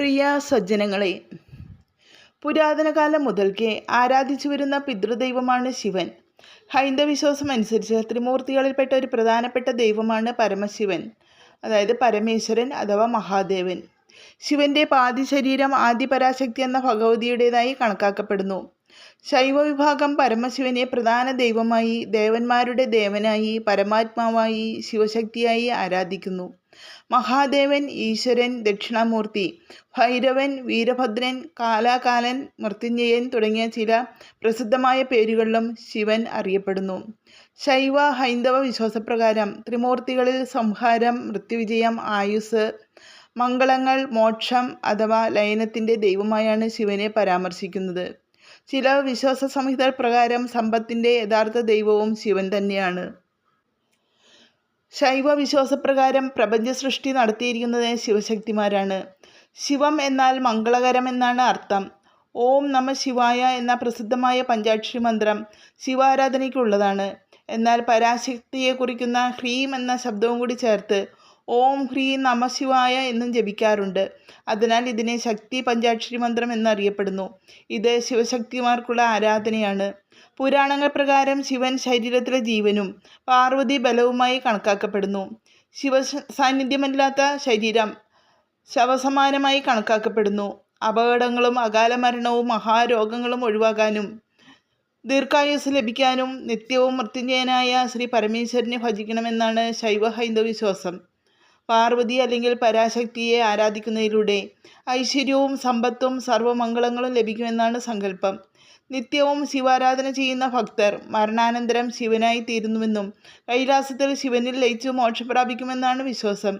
പ്രിയ സജ്ജനങ്ങളെ പുരാതന കാലം മുതൽക്കേ ആരാധിച്ചു വരുന്ന പിതൃദൈവമാണ് ശിവൻ. ഹൈന്ദവ വിശ്വാസം അനുസരിച്ച് ത്രിമൂർത്തികളിൽപ്പെട്ട ഒരു പ്രധാനപ്പെട്ട ദൈവമാണ് പരമശിവൻ അതായത് പരമേശ്വരൻ അഥവാ മഹാദേവൻ. ശിവന്റെ പാതിശരീരം ആദിപരാശക്തി എന്ന ഭഗവതിയുടേതായി കണക്കാക്കപ്പെടുന്നു. ശൈവ വിഭാഗം പരമശിവനെ പ്രധാന ദൈവമായി ദേവന്മാരുടെ ദേവനായി പരമാത്മാവായി ശിവശക്തിയായി ആരാധിക്കുന്നു. മഹാദേവൻ ഈശ്വരൻ ദക്ഷിണാമൂർത്തി ഭൈരവൻ വീരഭദ്രൻ കാലാകാലൻ മൃത്യുഞ്ജയൻ തുടങ്ങിയ ചില പ്രസിദ്ധമായ പേരുകളിലും ശിവൻ അറിയപ്പെടുന്നു. ശൈവ ഹൈന്ദവ വിശ്വാസപ്രകാരം ത്രിമൂർത്തികളിൽ സംഹാരം മൃത്യുവിജയം ആയുസ് മംഗളങ്ങൾ മോക്ഷം അഥവാ ലയനത്തിന്റെ ദൈവമായാണ് ശിവനെ പരാമർശിക്കുന്നത്. ചില വിശ്വാസ സംഹിത പ്രകാരം സമ്പത്തിന്റെ യഥാർത്ഥ ദൈവവും ശിവൻ തന്നെയാണ്. ശൈവ വിശ്വാസപ്രകാരം പ്രപഞ്ച സൃഷ്ടി നടത്തിയിരിക്കുന്നത് ശിവശക്തിമാരാണ്. ശിവം എന്നാൽ മംഗളകരം എന്നാണ് അർത്ഥം. ഓം നമ ശിവായ എന്ന പ്രസിദ്ധമായ പഞ്ചാക്ഷരി മന്ത്രം ശിവാരാധനയ്ക്കുള്ളതാണ്. എന്നാൽ പരാശക്തിയെ കുറിക്കുന്ന ഹ്രീം എന്ന ശബ്ദവും കൂടി ചേർത്ത് ഓം ഹ്രീം നമശിവായ എന്നും ജപിക്കാറുണ്ട്. അതിനാൽ ഇതിനെ ശക്തി പഞ്ചാക്ഷരി മന്ത്രം എന്നറിയപ്പെടുന്നു. ഇത് ശിവശക്തിമാർക്കുള്ള ആരാധനയാണ്. പുരാണങ്ങൾ പ്രകാരം ശിവൻ ശരീരത്തിലെ ജീവനും പാർവതി ബലവുമായി കണക്കാക്കപ്പെടുന്നു. ശിവ സാന്നിധ്യമല്ലാത്ത ശരീരം ശവസമാനമായി കണക്കാക്കപ്പെടുന്നു. അപകടങ്ങളും അകാല മരണവും മഹാരോഗങ്ങളും ഒഴിവാക്കാനും ദീർഘായുസ് ലഭിക്കാനും നിത്യവും മൃത്യുഞ്ജയനായ ശ്രീ പരമേശ്വരനെ ഭജിക്കണമെന്നാണ് ശൈവ ഹൈന്ദവ വിശ്വാസം. പാർവതി അല്ലെങ്കിൽ പരാശക്തിയെ ആരാധിക്കുന്നതിലൂടെ ഐശ്വര്യവും സമ്പത്തും സർവമംഗളങ്ങളും ലഭിക്കുമെന്നാണ് സങ്കല്പം. നിത്യവും ശിവാരാധന ചെയ്യുന്ന ഭക്തർ മരണാനന്തരം ശിവനായി തീരുന്നുവെന്നും കൈലാസത്തിൽ ശിവനിൽ ലയിച്ചു മോക്ഷം പ്രാപിക്കുമെന്നാണ് വിശ്വാസം.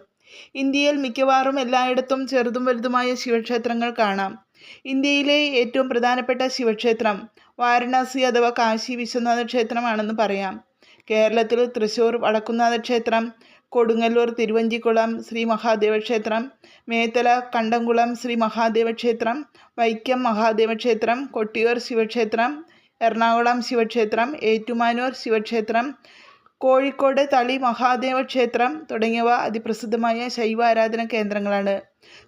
ഇന്ത്യയിൽ മിക്കവാറും എല്ലായിടത്തും ചെറുതും വലുതുമായ ശിവക്ഷേത്രങ്ങൾ കാണാം. ഇന്ത്യയിലെ ഏറ്റവും പ്രധാനപ്പെട്ട ശിവക്ഷേത്രം വാരണാസി അഥവാ കാശി വിശ്വനാഥ ക്ഷേത്രമാണെന്ന് പറയാം. കേരളത്തിൽ തൃശൂർ വടക്കുന്നാഥ ക്ഷേത്രം കൊടുങ്ങല്ലൂർ തിരുവഞ്ചിക്കുളം ശ്രീ മഹാദേവ ക്ഷേത്രം മേത്തല കണ്ടംകുളം ശ്രീ മഹാദേവ ക്ഷേത്രം വൈക്കം മഹാദേവ ക്ഷേത്രം കൊട്ടിയൂർ ശിവക്ഷേത്രം എറണാകുളം ശിവക്ഷേത്രം ഏറ്റുമാനൂർ ശിവക്ഷേത്രം കോഴിക്കോട് തളി മഹാദേവ ക്ഷേത്രം തുടങ്ങിയവ അതിപ്രസിദ്ധമായ ശൈവ ആരാധന കേന്ദ്രങ്ങളാണ്.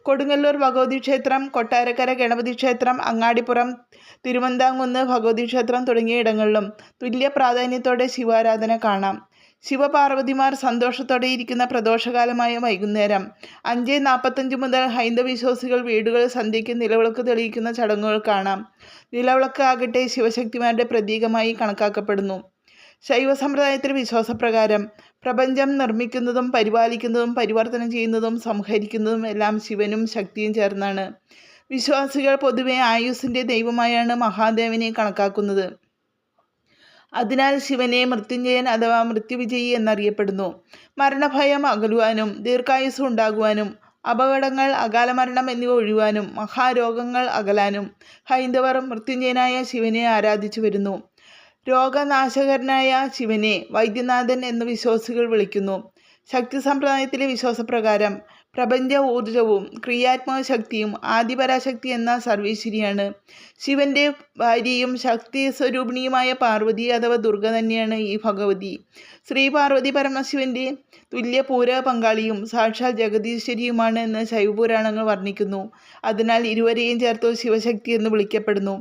കൊടുങ്ങല്ലൂർ ഭഗവതി ക്ഷേത്രം കൊട്ടാരക്കര ഗണപതി ക്ഷേത്രം അങ്ങാടിപ്പുറം തിരുവന്താംകുന്ന് ഭഗവതി ക്ഷേത്രം തുടങ്ങിയ ഇടങ്ങളിലും തുല്യ പ്രാധാന്യത്തോടെ ശിവാരാധന കാണാം. ശിവപാർവതിമാർ സന്തോഷത്തോടെ ഇരിക്കുന്ന പ്രദോഷകാലമായ വൈകുന്നേരം അഞ്ച് നാൽപ്പത്തഞ്ച് മുതൽ ഹൈന്ദവ വിശ്വാസികൾ വീടുകളിൽ സന്ധ്യയ്ക്ക് നിലവിളക്ക് തെളിയിക്കുന്ന ചടങ്ങുകൾ കാണാം. നിലവിളക്ക് ആകട്ടെ ശിവശക്തിമാരുടെ പ്രതീകമായി കണക്കാക്കപ്പെടുന്നു. ശൈവ സമ്പ്രദായത്തിലെ വിശ്വാസപ്രകാരം പ്രപഞ്ചം നിർമ്മിക്കുന്നതും പരിപാലിക്കുന്നതും പരിവർത്തനം ചെയ്യുന്നതും സംഹരിക്കുന്നതും എല്ലാം ശിവനും ശക്തിയും ചേർന്നാണ്. വിശ്വാസികൾ പൊതുവെ ആയുസ്സിന്റെ ദൈവമായാണ് മഹാദേവനെ കണക്കാക്കുന്നത്. അതിനാൽ ശിവനെ മൃത്യുഞ്ജയൻ അഥവാ മൃത്യുവിജയി എന്നറിയപ്പെടുന്നു. മരണഭയം അകലുവാനും ദീർഘായുസ് ഉണ്ടാകുവാനും അപകടങ്ങൾ അകാലമരണം എന്നിവ ഒഴിവാനും മഹാരോഗങ്ങൾ അകലാനും ഹൈന്ദവർ മൃത്യുഞ്ജയനായ ശിവനെ ആരാധിച്ചു വരുന്നു. രോഗനാശകരനായ ശിവനെ വൈദ്യനാഥൻ എന്ന് വിശ്വാസികൾ വിളിക്കുന്നു. ശക്തി സമ്പ്രദായത്തിലെ വിശ്വാസപ്രകാരം പ്രപഞ്ച ഊർജവും ക്രിയാത്മക ശക്തിയും ആദിപരാശക്തി എന്ന സർവീശ്വരിയാണ് ശിവന്റെ ഭാര്യയും ശക്തി സ്വരൂപിണിയുമായ പാർവതി അഥവാ ദുർഗ തന്നെയാണ് ഈ ഭഗവതി. ശ്രീ പാർവതി പരമശിവന്റെ തുല്യ പൂര പങ്കാളിയും സാക്ഷാൽ ജഗദീശ്വരിയുമാണ് എന്ന് ശൈവപുരാണങ്ങൾ വർണിക്കുന്നു. അതിനാൽ ഇരുവരെയും ചേർത്ത് ശിവശക്തി എന്ന് വിളിക്കപ്പെടുന്നു.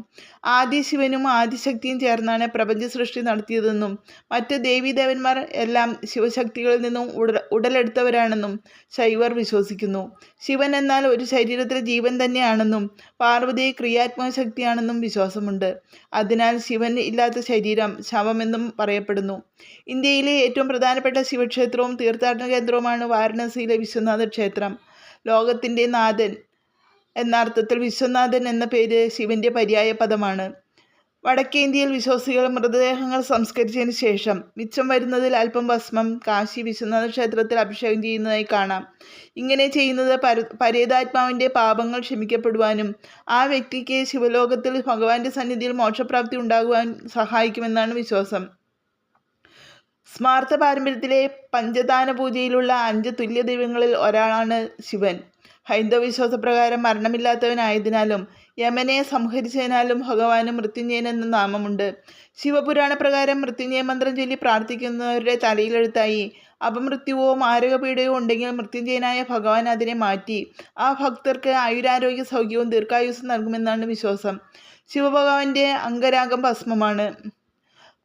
ആദി ശിവനും ആദിശക്തിയും ചേർന്നാണ് പ്രപഞ്ച സൃഷ്ടി നടത്തിയതെന്നും മറ്റ് ദേവീദേവന്മാർ എല്ലാം ശിവശക്തികളിൽ നിന്നും ഉടലെടുത്തവരാണെന്നും ശൈവർ വിശ്വസിക്കുന്നു. ശിവൻ എന്നാൽ ഒരു ശരീരത്തിലെ ജീവൻ തന്നെയാണെന്നും പാർവതി ക്രിയാത്മക ശക്തിയാണെന്നും വിശ്വാസമുണ്ട്. അതിനാൽ ശിവൻ ഇല്ലാത്ത ശരീരം ശവമെന്നും പറയപ്പെടുന്നു. ഇന്ത്യയിലെ ഏറ്റവും പ്രധാനപ്പെട്ട ശിവക്ഷേത്രവും തീർത്ഥാടന കേന്ദ്രവുമാണ് വാരണസിയിലെ വിശ്വനാഥ ക്ഷേത്രം. ലോകത്തിന്റെ നാഥൻ എന്ന അർത്ഥത്തിൽ വിശ്വനാഥൻ എന്ന പേര് ശിവന്റെ പര്യായ പദമാണ്. വടക്കേന്ത്യയിൽ വിശ്വാസികൾ മൃതദേഹങ്ങൾ സംസ്കരിച്ചതിന് ശേഷം മിച്ചം വരുന്നതിൽ അല്പം ഭസ്മം കാശി വിശ്വനാഥ ക്ഷേത്രത്തിൽ അഭിഷേകം ചെയ്യുന്നതായി കാണാം. ഇങ്ങനെ ചെയ്യുന്നത് പര പാപങ്ങൾ ക്ഷമിക്കപ്പെടുവാനും ആ വ്യക്തിക്ക് ശിവലോകത്തിൽ ഭഗവാന്റെ സന്നിധിയിൽ മോക്ഷപ്രാപ്തി ഉണ്ടാകുവാൻ സഹായിക്കുമെന്നാണ് വിശ്വാസം. സ്മാർത്ഥ പാരമ്പര്യത്തിലെ പഞ്ചദാന പൂജയിലുള്ള അഞ്ച് തുല്യ ദൈവങ്ങളിൽ ഒരാളാണ് ശിവൻ. ഹൈന്ദവ വിശ്വാസപ്രകാരം മരണമില്ലാത്തവനായതിനാലും യമനെ സംഹരിച്ചതിനാലും ഭഗവാന് മൃത്യുഞ്ജയൻ എന്ന നാമമുണ്ട്. ശിവപുരാണ പ്രകാരം മൃത്യുഞ്ജയ മന്ത്രം ചൊല്ലി പ്രാർത്ഥിക്കുന്നവരുടെ തലയിലെഴുത്തായി. അപമൃത്യുവോ മാരകപീഠയോ ഉണ്ടെങ്കിൽ മൃത്യുഞ്ജയനായ ഭഗവാൻ അതിനെ മാറ്റി. ആ ഭക്തർക്ക് ആയുരാരോഗ്യ സൗഖ്യവും ദീർഘായുസ്സും നൽകുമെന്നാണ് വിശ്വാസം. ശിവഭഗവാന്റെ അംഗരാഗം ഭസ്മമാണ്.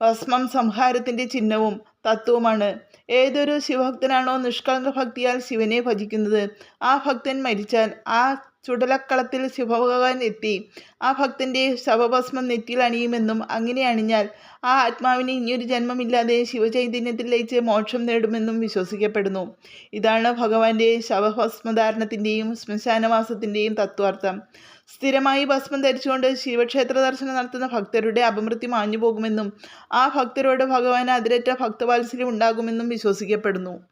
ഭസ്മം സംഹാരത്തിന്റെ ചിഹ്നവും തത്വവുമാണ്. ഏതൊരു ശിവഭക്തനാണോ നിഷ്കളങ്ക ഭക്തിയാൽ ശിവനെ ഭജിക്കുന്നത്. ആ ഭക്തൻ മരിച്ചാൽ ആ ചുടലക്കളത്തിൽ ശിവഭഗവാൻ എത്തി. ആ ഭക്തന്റെ ശവഭസ്മം നെറ്റിയിൽ അണിയുമെന്നും അങ്ങനെ അണിഞ്ഞാൽ ആ ആത്മാവിന് ഇനിയൊരു ജന്മമില്ലാതെ ശിവചൈതന്യത്തിൽ ലയിച്ച് മോക്ഷം നേടുമെന്നും വിശ്വസിക്കപ്പെടുന്നു. ഇതാണ് ഭഗവാന്റെ ശവഭസ്മധാരണത്തിന്റെയും ശ്മശാനവാസത്തിന്റെയും തത്വാർത്ഥം. സ്ഥിരമായി ഭസ്മം ധരിച്ചുകൊണ്ട് ശിവക്ഷേത്ര ദർശനം നടത്തുന്ന ഭക്തരുടെ അപമൃത്യു മാഞ്ഞു പോകുമെന്നും ആ ഭക്തരോട് ഭഗവാൻ അതിരറ്റ ഭക്തവാത്സല്യം ഉണ്ടാകുമെന്നും വിശ്വസിക്കപ്പെടുന്നു.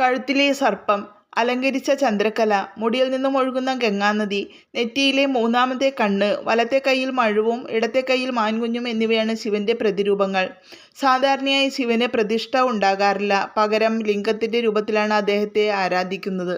കഴുത്തിലെ സർപ്പം. അലങ്കരിച്ച ചന്ദ്രക്കല മുടിയിൽ നിന്നും ഒഴുകുന്ന ഗംഗാനദി നെറ്റിയിലെ മൂന്നാമത്തെ കണ്ണ് വലത്തെ കൈയിൽ മഴുവും ഇടത്തെ കൈയിൽ മാൻകുഞ്ഞും എന്നിവയാണ് ശിവന്റെ പ്രതിരൂപങ്ങൾ. സാധാരണയായി ശിവന് പ്രതിഷ്ഠ ഉണ്ടാകാറില്ല. പകരം ലിംഗത്തിന്റെ രൂപത്തിലാണ് അദ്ദേഹത്തെ ആരാധിക്കുന്നത്.